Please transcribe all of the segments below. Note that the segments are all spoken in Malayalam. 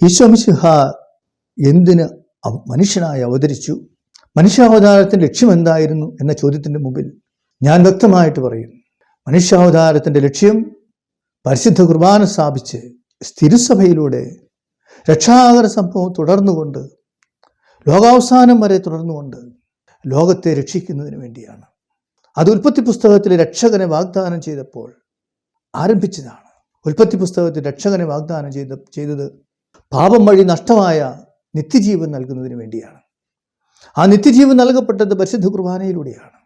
ഈശോമിശിഹ എന്തിന് മനുഷ്യനായി അവതരിച്ചു? മനുഷ്യാവതാരത്തിന്റെ ലക്ഷ്യം എന്തായിരുന്നു എന്ന ചോദ്യത്തിന്റെ മുമ്പിൽ ഞാൻ വ്യക്തമായിട്ട് പറയും. മനുഷ്യാവതാരത്തിന്റെ ലക്ഷ്യം പരിശുദ്ധ കുർബാന സ്ഥാപിച്ച് സ്ഥിരസഭയിലൂടെ രക്ഷാകര സംഭവം തുടർന്നുകൊണ്ട് ലോകാവസാനം വരെ തുടർന്നുകൊണ്ട് ലോകത്തെ രക്ഷിക്കുന്നതിന് വേണ്ടിയാണ്. അത് ഉൽപ്പത്തി പുസ്തകത്തിൽ രക്ഷകനെ വാഗ്ദാനം ചെയ്തപ്പോൾ ആരംഭിച്ചതാണ്. ഉൽപ്പത്തി പുസ്തകത്തിൽ രക്ഷകനെ വാഗ്ദാനം ചെയ്ത ചെയ്തത് പാപം വഴി നഷ്ടമായ നിത്യജീവൻ നൽകുന്നതിന് വേണ്ടിയാണ്. ആ നിത്യജീവൻ നൽകപ്പെട്ടത് പരിശുദ്ധ കുർബാനയിലൂടെയാണ്.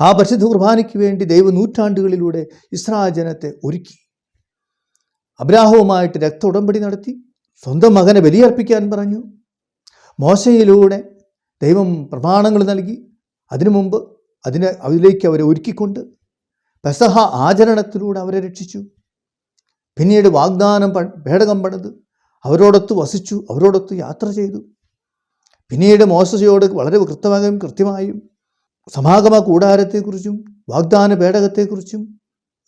ആ പരിശുദ്ധ കുർബാനയ്ക്ക് വേണ്ടി ദൈവ നൂറ്റാണ്ടുകളിലൂടെ ഇസ്രായേൽ ജനത്തെ ഒരുക്കി. അബ്രാഹവുമായിട്ട് രക്ത ഉടമ്പടി നടത്തി. സ്വന്തം മകനെ ബലിയർപ്പിക്കാൻ പറഞ്ഞു. മോശയിലൂടെ ദൈവം പ്രമാണങ്ങൾ നൽകി. അതിനു മുമ്പ് അതിനെ അതിലേക്ക് അവരെ ഒരുക്കിക്കൊണ്ട് പെസഹ ആചരണത്തിലൂടെ അവരെ രക്ഷിച്ചു. പിന്നീട് വാഗ്ദാനം പേടകം പണിത്. അവരോടൊത്ത് വസിച്ചു അവരോടൊത്ത് യാത്ര ചെയ്തു. പിന്നീട് മോശയോട് വളരെ കൃത്യമായും കൃത്യമായും സമാഗമ കൂടാരത്തെക്കുറിച്ചും വാഗ്ദാന പേടകത്തെക്കുറിച്ചും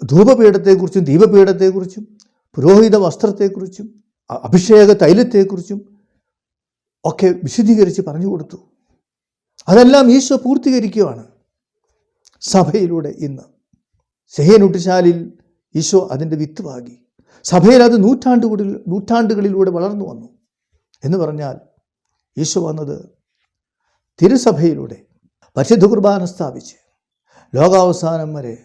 ധൂപപീഠത്തെക്കുറിച്ചും ദീപപീഠത്തെക്കുറിച്ചും പുരോഹിത വസ്ത്രത്തെക്കുറിച്ചും അഭിഷേക തൈലത്തെക്കുറിച്ചും ഒക്കെ വിശദീകരിച്ച് പറഞ്ഞു കൊടുത്തു. അതെല്ലാം ഈശോ പൂർത്തീകരിക്കുകയാണ് സഭയിലൂടെ ഇന്ന്. സെഹേനുട്ടിശാലിൽ ഈശോ അതിന്റെ വിത്ത് പാകി സഭയിൽ അത് നൂറ്റാണ്ടുകളിൽ നൂറ്റാണ്ടുകളിലൂടെ വളർന്നു വന്നു. എന്ന് പറഞ്ഞാൽ യേശു വന്നത് തിരുസഭയിലൂടെ പരിശുദ്ധ കുർബാന സ്ഥാപിച്ച് ലോകാവസാനം വരെ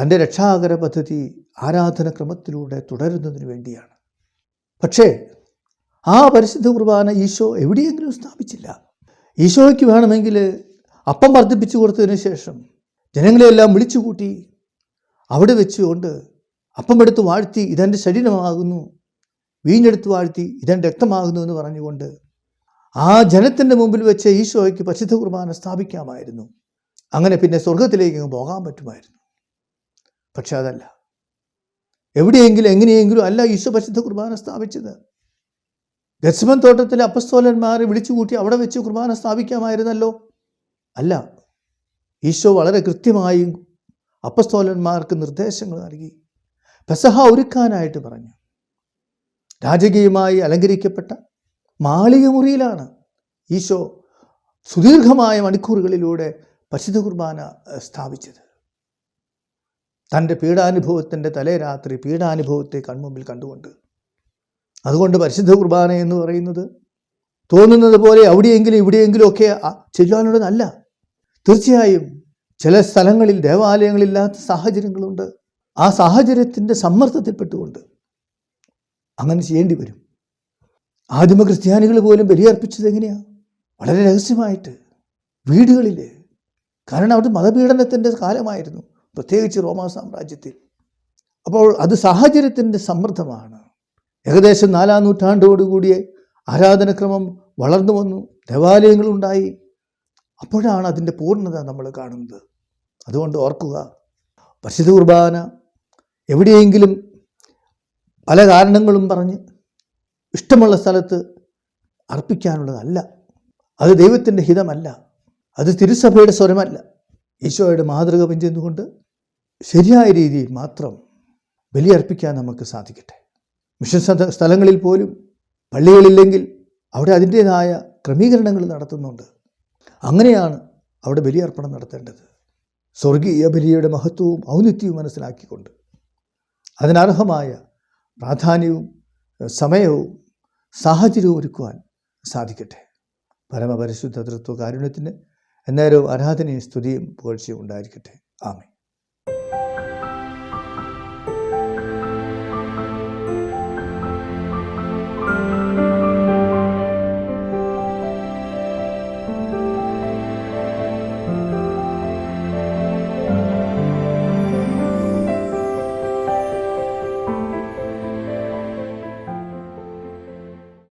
തന്റെ രക്ഷാകര പദ്ധതി ആരാധനക്രമത്തിലൂടെ തുടരുന്നതിന് വേണ്ടിയാണ്. പക്ഷേ ആ പരിശുദ്ധ കുർബാന ഈശോ എവിടെയെങ്കിലും സ്ഥാപിച്ചില്ല. ഈശോയ്ക്ക് വേണമെങ്കിൽ അപ്പം വർദ്ധിപ്പിച്ചു കൊടുത്തതിന് ശേഷം ജനങ്ങളെയെല്ലാം വിളിച്ചുകൂട്ടി അവിടെ വെച്ചുകൊണ്ട് അപ്പം എടുത്ത് വാഴ്ത്തി ഇതെന്റെ ശരീരമാകുന്നു. വീഞ്ഞെടുത്ത് വാഴ്ത്തി ഇതെന്റെ രക്തമാകുന്നു എന്ന് പറഞ്ഞുകൊണ്ട് ആ ജനത്തിന്റെ മുമ്പിൽ വെച്ച് ഈശോയ്ക്ക് പരിശുദ്ധ കുർബാന സ്ഥാപിക്കാമായിരുന്നു. അങ്ങനെ പിന്നെ സ്വർഗത്തിലേക്ക് പോകാൻ പറ്റുമായിരുന്നു. പക്ഷെ അതല്ല. എവിടെയെങ്കിലും എങ്ങനെയെങ്കിലും അല്ല ഈശോ പരിശുദ്ധ കുർബാന സ്ഥാപിച്ചത്. ഗസ്മൻ തോട്ടത്തിലെ അപ്പസ്തോലന്മാരെ വിളിച്ചുകൂട്ടി അവിടെ വെച്ച് കുർബാന സ്ഥാപിക്കാമായിരുന്നല്ലോ. അല്ല ഈശോ വളരെ കൃത്യമായും അപ്പസ്തോലന്മാർക്ക് നിർദ്ദേശങ്ങൾ നൽകി. പെസഹ ഒരുക്കാനായിട്ട് പറഞ്ഞു. രാജകീയമായി അലങ്കരിക്കപ്പെട്ട മാളിക മുറിയിലാണ് ഈശോ സുദീർഘമായ മണിക്കൂറുകളിലൂടെ പരിശുദ്ധ കുർബാന സ്ഥാപിച്ചത്. തന്റെ പീഡാനുഭവത്തിന്റെ തലേ രാത്രി പീഡാനുഭവത്തെ കൺമുമ്പിൽ കണ്ടുകൊണ്ട്. അതുകൊണ്ട് പരിശുദ്ധ കുർബാന എന്ന് പറയുന്നത് തോന്നുന്നത് പോലെ അവിടെയെങ്കിലും ഇവിടെയെങ്കിലും ഒക്കെ ചെല്ലുവാനുള്ളതല്ല. തീർച്ചയായും ചില സ്ഥലങ്ങളിൽ ദേവാലയങ്ങളില്ലാത്ത സാഹചര്യങ്ങളുണ്ട്. ആ സാഹചര്യത്തിന്റെ സമ്മർദ്ദത്തിൽപ്പെട്ടുകൊണ്ട് അങ്ങനെ ചെയ്യേണ്ടി വരും. ആദിമ ക്രിസ്ത്യാനികൾ പോലും ബലിയർപ്പിച്ചത് എങ്ങനെയാണ് വളരെ രഹസ്യമായിട്ട് വീടുകളിൽ കാരണം അവിടെ മതപീഡനത്തിന്റെ കാലമായിരുന്നു പ്രത്യേകിച്ച് റോമാ സാമ്രാജ്യത്തിൽ. അപ്പോൾ അത് സാഹചര്യത്തിന്റെ സമ്മർദ്ദമാണ്. ഏകദേശം നാലാം നൂറ്റാണ്ടോടുകൂടിയ ആരാധനക്രമം വളർന്നു വന്നു ദേവാലയങ്ങളുണ്ടായി. അപ്പോഴാണ് അതിന്റെ പൂർണത നമ്മൾ കാണുന്നത്. അതുകൊണ്ട് ഓർക്കുക പരിശുദ്ധ കുർബാന എവിടെയെങ്കിലും പല കാരണങ്ങളും പറഞ്ഞ് ഇഷ്ടമുള്ള സ്ഥലത്ത് അർപ്പിക്കാനുള്ളതല്ല. അത് ദൈവത്തിന്റെ ഹിതമല്ല. അത് തിരുസഭയുടെ സ്വരമല്ല. ഈശോയുടെ മാതൃക പിഞ്ചെന്നുകൊണ്ട് ശരിയായ രീതിയിൽ മാത്രം ബലിയർപ്പിക്കാൻ നമുക്ക് സാധിക്കട്ടെ. മിഷൻ സ്ഥലങ്ങളിൽ പോലും പള്ളികളില്ലെങ്കിൽ അവിടെ അതിന്റേതായ ക്രമീകരണങ്ങൾ നടത്തുന്നുണ്ട്. അങ്ങനെയാണ് അവിടെ ബലിയർപ്പണം നടത്തേണ്ടത്. സ്വർഗീയ ബലിയുടെ മഹത്വവും ഔന്നിത്യവും മനസ്സിലാക്കിക്കൊണ്ട് അതിനർഹമായ പ്രാധാന്യവും സമയവും സാഹചര്യവും ഒരുക്കുവാൻ സാധിക്കട്ടെ. പരമപരിശുദ്ധ തൃത്വ കാരുണ്യത്തിന് എന്നേരവും ആരാധനയും സ്തുതിയും പുകഴ്ചയും ഉണ്ടായിരിക്കട്ടെ. ആമേ